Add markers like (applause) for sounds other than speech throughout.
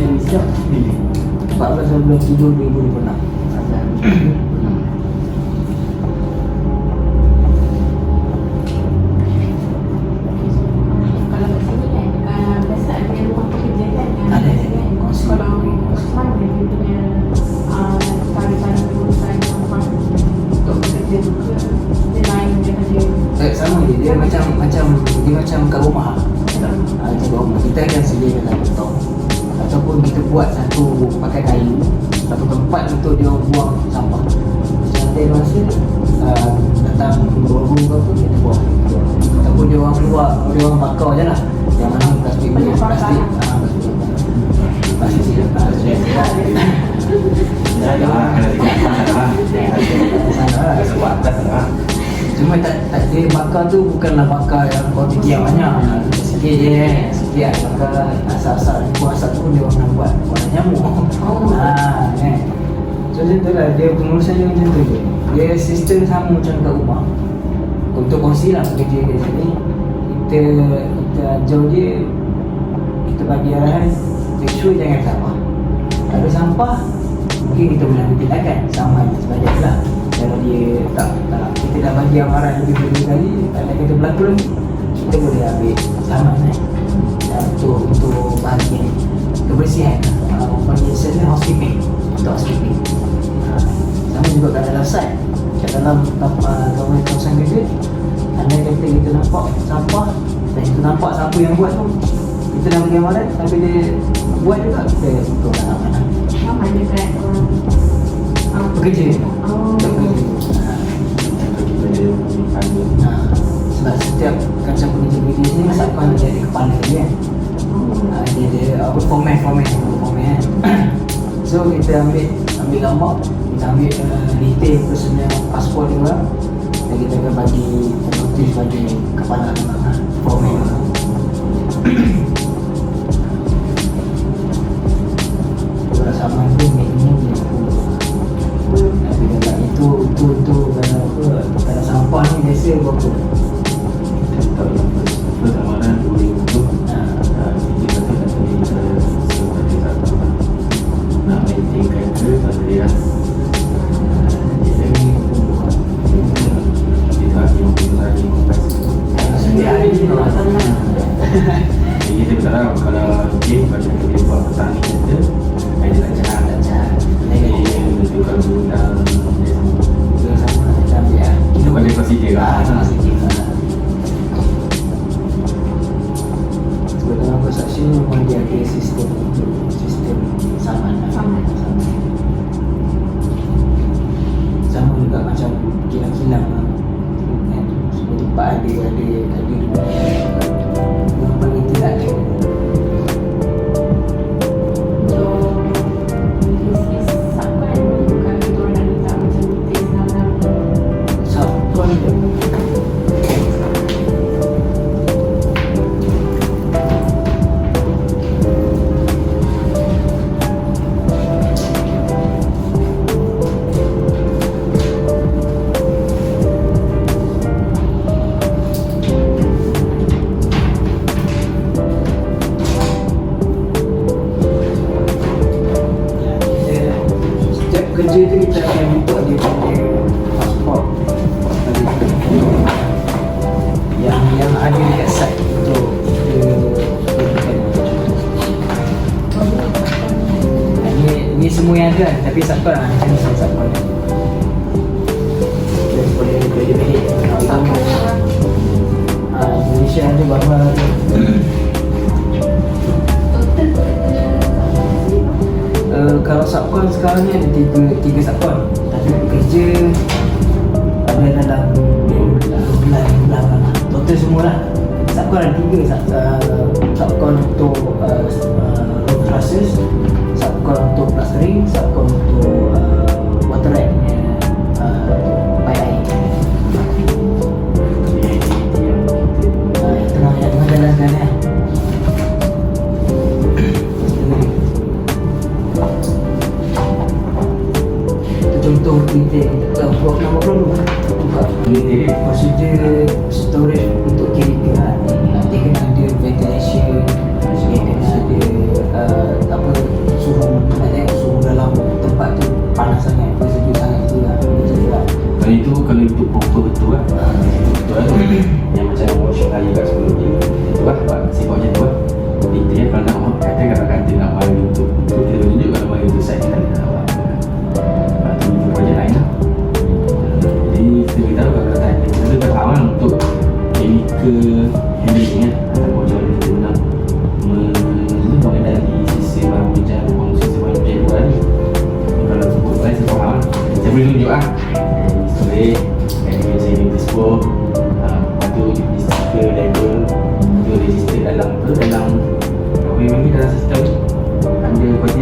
Anggaran pagi ni siap ni 14 bulan 7 2026 untuk dia orang buang sampah. Ada masa uh, datang guru ke apa? Kita buang. Ataupun dia orang keluar dia orang bakar je lah. Yang mana plastik Banyak plastik. Ah. Cuma tak, tak dia bakar tu bukanlah bakar yang kuantiti yang banyak. Sikit je Sikit lah bakar. Asal-asal. Buat asal tu dia orang nak buat. Buat nyamuk. Oh. Haa kan macam tu lah dia pengurusan dia macam tu je. Dia sistem sama macam kat rumah. Untuk kongsi lah kerja dia sini Kita kita ajar dia Kita bagi arahan Make sure jangan sampah. Ada sampah Mungkin kita boleh ambil tindakan. Sama sebanyak lah. Kalau dia tak, tak Kita dah bagi amaran lebih dulu kali Tak ada kata berlaku lagi Kita boleh ambil Sama kan Dan untuk untuk bahagian Kebersihan uh, Orang panggil ni housekeeping housekeeping uh, Sama juga kat dalam site. Kat dalam uh, kawasan kawasan kerja Anda kata kita nampak sampah Dan kita nampak siapa yang buat tu. Kita dah bagi amaran tapi dia buat juga. Kita Sama dekat orang ah, Bekerja. Oh. Untuk bekerja Ha. Sebab setiap kaca pekerja BDS ni masa kau dia ada kepala dia kan? Ha, dia ada apa format format format kan? (coughs) So kita ambil ambil gambar kita ambil uh, detail personal pasport dia orang dan kita akan bagi notis bagi kepala dia Semua tempat ada ada ada Yang semua yang ada kan, tapi subcon lah macam ni saya subcon boleh boleh Malaysia ada berapa? Tu? Uh, kalau subcon sekarang ni ada tiga tiga subcon tapi bekerja ada dalam bulan bulan lah total semua lah. Subcon ada tiga sub, uh, subcon untuk uh, plastering subcon untuk uh, water punya uh, uh, ni lah Itu contoh kita kita buat nama belum buka Ini prosedur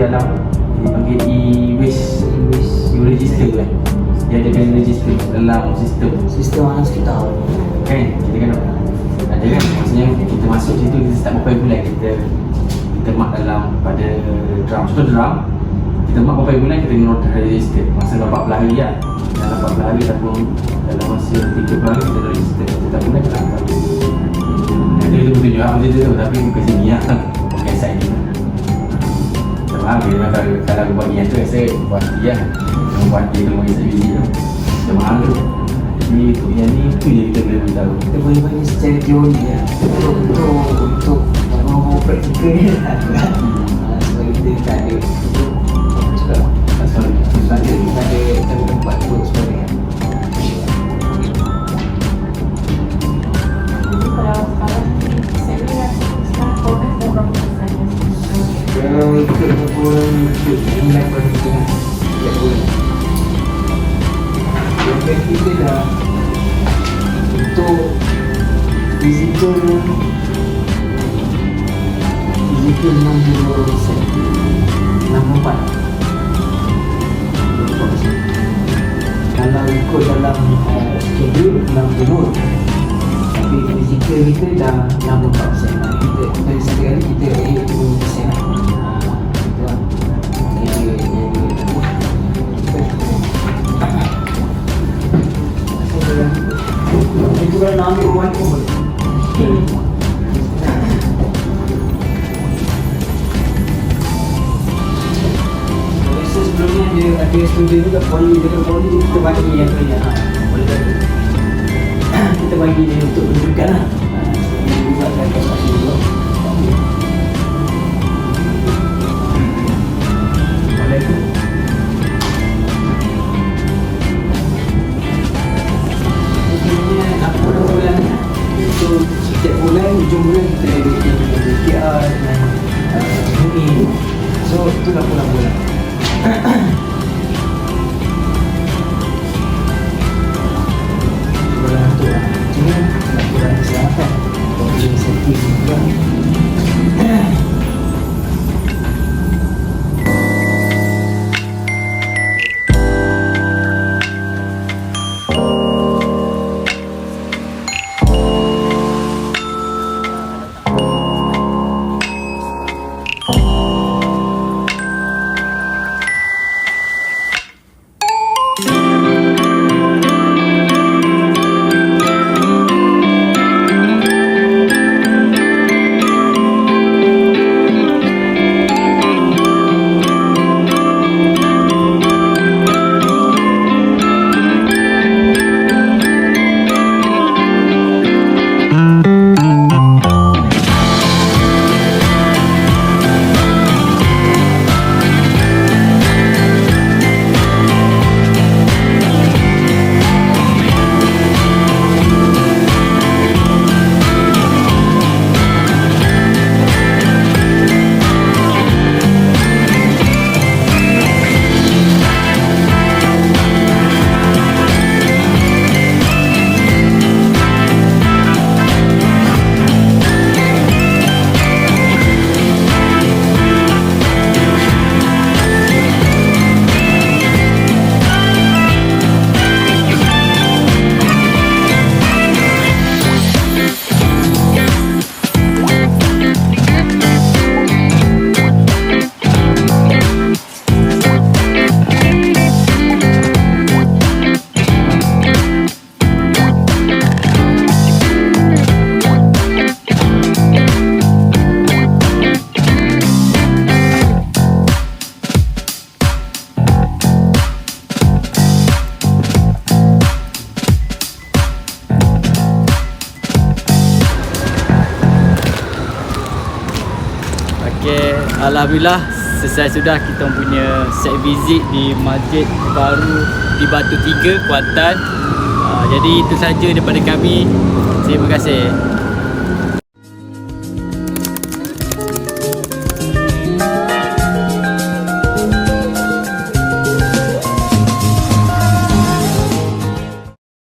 dalam dia panggil e-waste English e-register tu kan dia ada kena register dalam sistem sistem mana sekitar kan kita kan ada kan maksudnya kita masuk situ kita start berapa bulan kita kita mark dalam pada drum contoh drum kita mark berapa bulan kita kena register masa dalam 14 hari lah dalam 14 hari ataupun dalam masa 30 hari kita register kita tak guna kita hantar nanti kita betul juga macam tu tapi bukan sini lah bukan side ni tak faham bila kalau, kalau aku bagi yang tu saya buat dia yang buat dia kalau bagi saya biji tu macam mahal tu jadi untuk yang ni tu je kita boleh beritahu. Kita boleh bagi secara teori lah untuk untuk untuk ngomong praktikal ni lah Kalau ikut dalam uh, schedule 60 Tapi fizikal kita dah 64% lah Kita, kita sekali kita 80% lah Itu lah nak ambil one pun boleh dia ada student juga poli dekat poli kita bagi yang tu ya. Boleh bagi. kita bagi dia untuk menunjukkan lah. Ha, juga akan kasih. Alhamdulillah selesai sudah kita punya set visit di Masjid Baru di Batu Tiga, Kuantan. Uh, jadi itu saja daripada kami. Terima kasih.